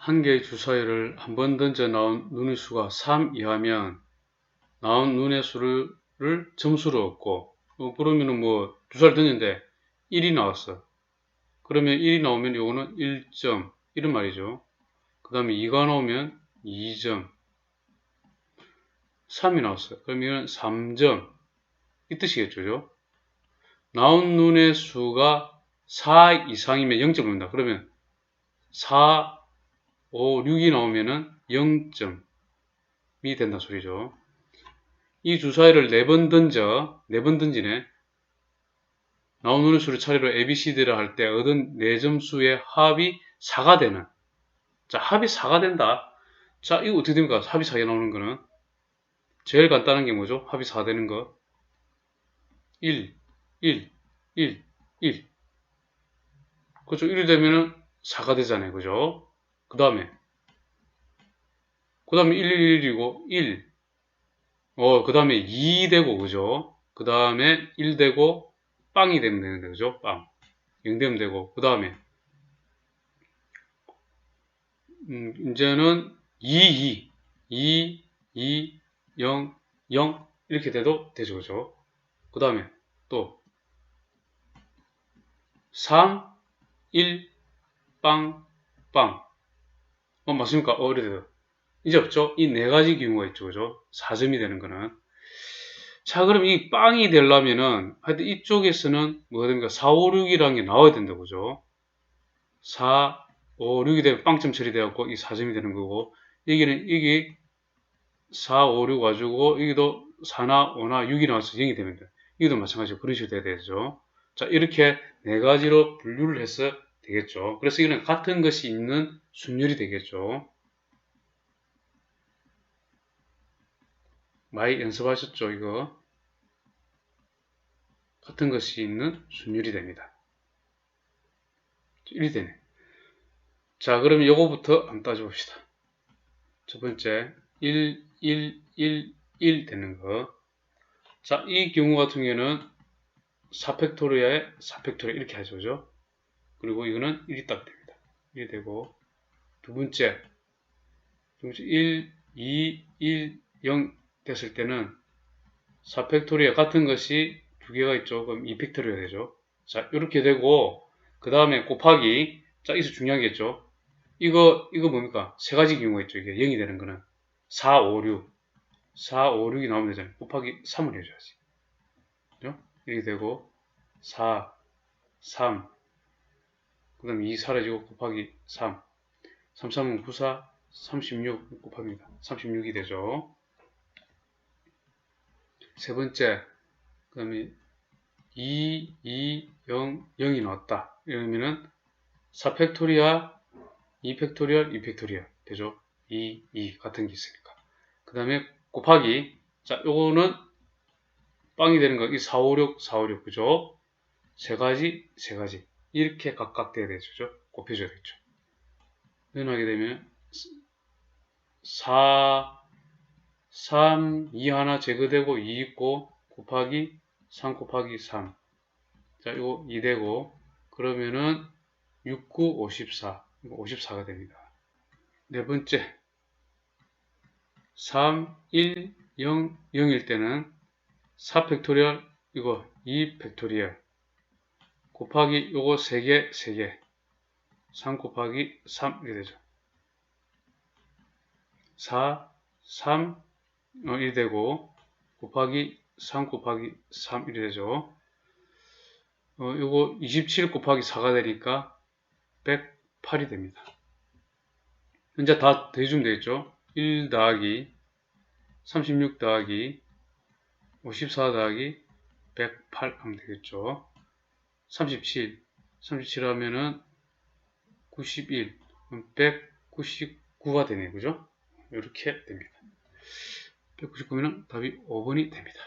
한 개의 주사위를 한 번 던져 나온 눈의 수가 3 이하면 나온 눈의 수를 점수로 얻고 어, 그러면은 뭐 주사를 던졌는데 1이 나왔어. 그러면 1이 나오면 요거는 1점 이런 말이죠. 그 다음에 2가 나오면 2점 3이 나왔어요. 그러면 3점 이 뜻이겠죠. 나온 눈의 수가 4 이상이면 0점을 넣는다. 그러면 4, 5, 6이 나오면은 0점이 된다 소리죠. 이 주사위를 4번 던져, 4번 던지네. 눈의 수를 차례로 ABCD를 할 때 얻은 4점수의 합이 4가 되는. 자, 합이 4가 된다. 자, 이거 어떻게 됩니까? 합이 4가 나오는 거는. 제일 간단한 게 뭐죠? 합이 4 되는 거. 1, 1, 1, 1. 그죠? 1이 되면은 4가 되잖아요. 그죠? 그 다음에, 그 다음에 1, 1, 1이고, 1. 어, 그 다음에 2 되고, 그죠? 그 다음에 1 되고, 빵이 되면 되는데, 그죠? 빵. 0 되면 되고, 그 다음에, 음, 이제는 2, 2, 2, 2, 0, 0, 이렇게 돼도 되죠, 그죠? 그 다음에 또 3, 1, 빵, 빵. 어, 맞습니까? 어, 그래도 이제 없죠? 이 네 가지 경우가 있죠, 그죠? 4점이 되는 거는. 자, 그럼 이 빵이 되려면은, 하여튼 이쪽에서는 뭐가 됩니까? 4, 5, 6이라는 게 나와야 된다, 그죠? 4, 5, 6이 되면 빵점 처리되었고, 이 4점이 되는 거고, 여기는, 여기 4, 5, 6 가지고, 여기도 4나 5나 6이 나와서 0이 되면 돼. 이것도 마찬가지로 돼야 되죠. 자, 이렇게 네 가지로 분류를 해서 되겠죠. 그래서 이거는 같은 것이 있는 순열이 되겠죠. 많이 연습하셨죠, 이거? 같은 것이 있는 순열이 됩니다. 1이 되네. 자, 그러면 요거부터 한번 따져봅시다. 첫 번째, 1, 1, 1, 1 되는 거. 자, 이 경우 같은 경우에는 4팩토리아에 4팩토리아 이렇게 하죠. 그죠? 그리고 이거는 1이 딱 됩니다. 1이 되고 두 번째, 두 번째 1, 2, 1, 0 됐을 때는 4팩토리아 같은 것이 두 개가 있죠. 그럼 2팩토리아 되죠. 자, 이렇게 되고 그 다음에 곱하기 자, 이거 중요하겠죠. 이거 이거 뭡니까? 세 가지 경우가 있죠. 이게 0이 되는 거는 4, 5, 6 4, 5, 6이 나오면 되잖아요. 곱하기 3을 해줘야지. 그죠? 이렇게 되고 4, 3, 그 다음에 2 사라지고 곱하기 3 3, 3은 9, 4, 36 곱합니다. 36이 되죠. 세 번째, 그 다음에 2, 2, 0, 0이 나왔다. 이러면은 4 팩토리아, 2 팩토리얼, 2 팩토리얼 되죠. 2, 2 같은 게 있으니까. 그 다음에 곱하기 자 요거는 빵이 되는 거 이 4, 5, 6, 4, 5, 6 그죠? 세 가지, 세 가지 이렇게 각각 돼야 되죠. 곱해줘야 되죠. 표현하게 되면 4, 3, 2 하나 제거되고 2 있고 곱하기 3 곱하기 3. 자, 이거 2 되고 그러면은 6, 9, 54. 이거 54가 됩니다. 네 번째 3, 1, 0, 0일 때는 4 팩토리얼 이거 2 팩토리얼 곱하기 요거 3개 3개 3 곱하기 3 이렇게 되죠. 4, 3, 어, 1 되고 곱하기 3 곱하기 3 1이 되죠. 어, 요거 27 곱하기 4가 되니까 108이 됩니다. 현재 다 대주면 되겠죠. 1 더하기 36 더하기 54 더하기 108 하면 되겠죠. 37, 37 하면은 91, 199가 되네요. 그죠? 이렇게 됩니다. 199면 답이 5번이 됩니다.